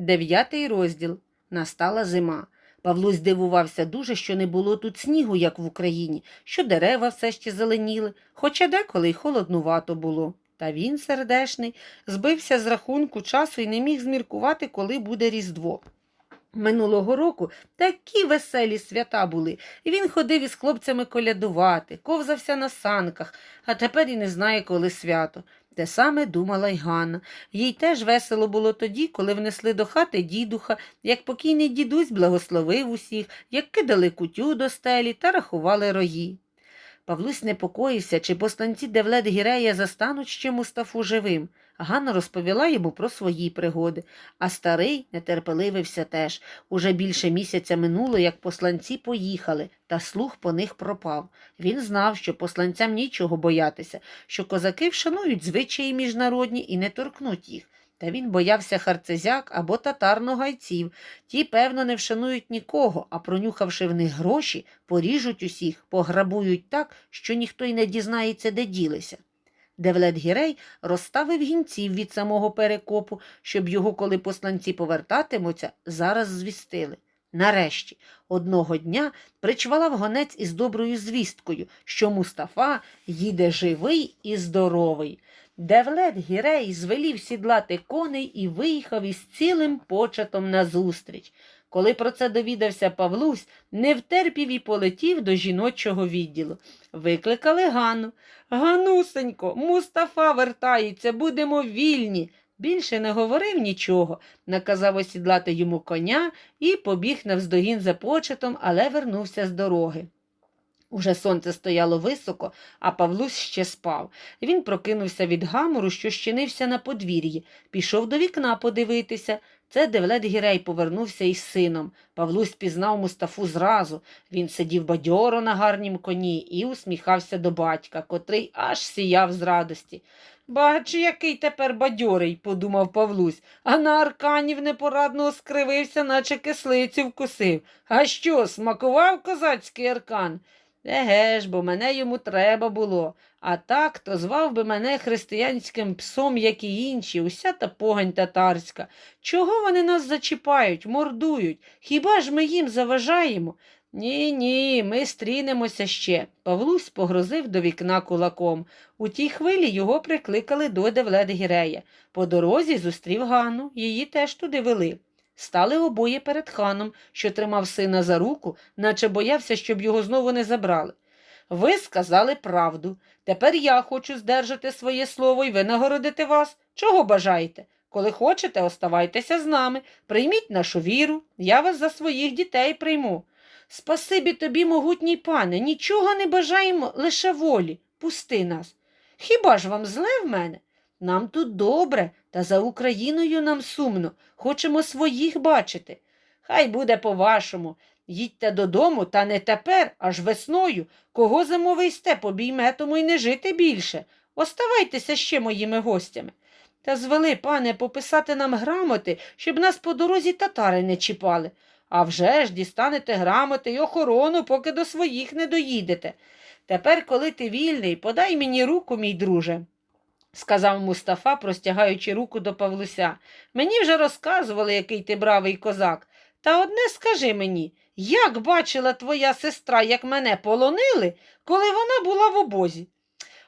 Дев'ятий розділ. Настала зима. Павло здивувався дуже, що не було тут снігу, як в Україні, що дерева все ще зеленіли, хоча деколи й холоднувато було. Та він, сердешний, збився з рахунку часу і не міг зміркувати, коли буде Різдво. Минулого року такі веселі свята були, і він ходив із хлопцями колядувати, ковзався на санках, а тепер і не знає, коли свято. Те саме думала й Ганна. Їй теж весело було тоді, коли внесли до хати дідуха, як покійний дідусь благословив усіх, як кидали кутю до стелі та рахували рої. Павлусь непокоївся, чи посланці Девлет Гірея застануть ще Мустафу живим. Ганна розповіла йому про свої пригоди, а старий нетерпеливився теж. Уже більше місяця минуло, як посланці поїхали, та слух по них пропав. Він знав, що посланцям нічого боятися, що козаки вшанують звичаї міжнародні і не торкнуть їх. Та він боявся харцезяк або татар-ногайців. Ті, певно, не вшанують нікого, а пронюхавши в них гроші, поріжуть усіх, пограбують так, що ніхто й не дізнається, де ділися. Девлет Гірей розставив гінців від самого перекопу, щоб його, коли посланці повертатимуться, зараз звістили. Нарешті, одного дня причвалав гонець із доброю звісткою, що Мустафа їде живий і здоровий. Девлет Гірей звелів сідлати коней і виїхав із цілим початом назустріч. Коли про це довідався Павлусь, не втерпів і полетів до жіночого відділу. Викликали Ганну. Ганусенько, Мустафа вертається, будемо вільні. Більше не говорив нічого, наказав осідлати йому коня і побіг навздогін за почетом, але вернувся з дороги. Уже сонце стояло високо, а Павлусь ще спав. Він прокинувся від гамору, що щинився на подвір'ї, пішов до вікна подивитися. Це Девлет Гірей повернувся із сином. Павлусь пізнав Мустафу зразу. Він сидів бадьоро на гарнім коні і усміхався до батька, котрий аж сіяв з радості. Бач, який тепер бадьорий, подумав Павлусь, а на арканів непорадно скривився, наче кислицю вкусив. А що, смакував козацький аркан? Еге ж, бо мене йому треба було. А так, то звав би мене християнським псом, як і інші, уся та погань татарська. Чого вони нас зачіпають, мордують? Хіба ж ми їм заважаємо? Ні, ні, ми стрінемося ще. Павлусь погрозив до вікна кулаком. У тій хвилі його прикликали до Девлет Гірея. По дорозі зустрів Ганну, її теж туди вели. Стали обоє перед ханом, що тримав сина за руку, наче боявся, щоб його знову не забрали. Ви сказали правду. Тепер я хочу здержати своє слово і винагородити вас. Чого бажаєте? Коли хочете, оставайтеся з нами, прийміть нашу віру, я вас за своїх дітей прийму. Спасибі тобі, могутній пане, нічого не бажаємо, лише волі. Пусти нас. Хіба ж вам зле в мене? Нам тут добре, та за Україною нам сумно. Хочемо своїх бачити. Хай буде по-вашому. Їдьте додому, та не тепер, аж весною. Кого зимовий степ обійме, тому й не жити більше. Оставайтеся ще моїми гостями. Та звели, пане, пописати нам грамоти, щоб нас по дорозі татари не чіпали. А вже ж дістанете грамоти й охорону, поки до своїх не доїдете. Тепер, коли ти вільний, подай мені руку, мій друже сказав Мустафа, простягаючи руку до Павлуся. Мені вже розказували, який ти бравий козак. Та одне скажи мені, як бачила твоя сестра, як мене полонили, коли вона була в обозі?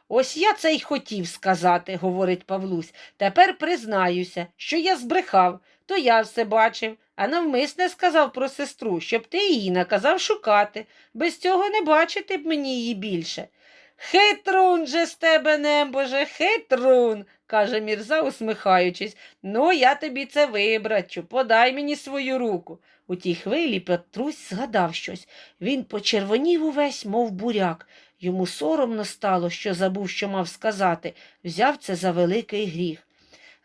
Ось я це й хотів сказати, говорить Павлусь. Тепер признаюся, що я збрехав, то я все бачив, а навмисне сказав про сестру, щоб ти її наказав шукати. Без цього не бачити б мені її більше. Хитрун же з тебе, небоже, хитрун, каже Мірза, усміхаючись. Ну, я тобі це вибрачу, подай мені свою руку. У тій хвилі Петрусь згадав щось. Він почервонів увесь, мов буряк. Йому соромно стало, що забув, що мав сказати, взяв це за великий гріх.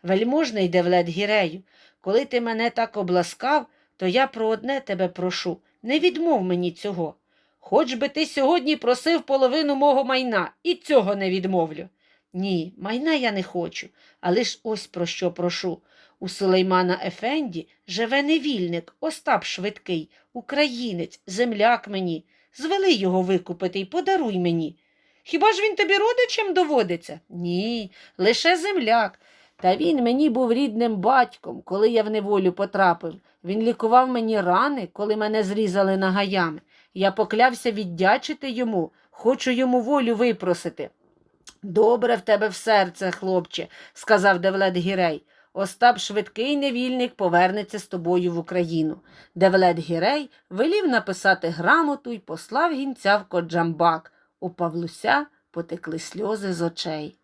Вельможний Девлет Гірею, коли ти мене так обласкав, то я про одне тебе прошу, не відмов мені цього. Хоч би ти сьогодні просив половину мого майна, і цього не відмовлю. Ні, майна я не хочу, але ж ось про що прошу. У Сулеймана Ефенді живе невільник, Остап швидкий, українець, земляк мені. Звели його викупити й подаруй мені. Хіба ж він тобі родичем доводиться? Ні, лише земляк. Та він мені був рідним батьком, коли я в неволю потрапив. Він лікував мені рани, коли мене зрізали нагаями. Я поклявся віддячити йому, хочу йому волю випросити. Добре в тебе в серце, хлопче, сказав Девлет Гірей. Остап швидкий невільник повернеться з тобою в Україну. Девлет Гірей велів написати грамоту й послав гінця в Коджамбак. У Павлуся потекли сльози з очей.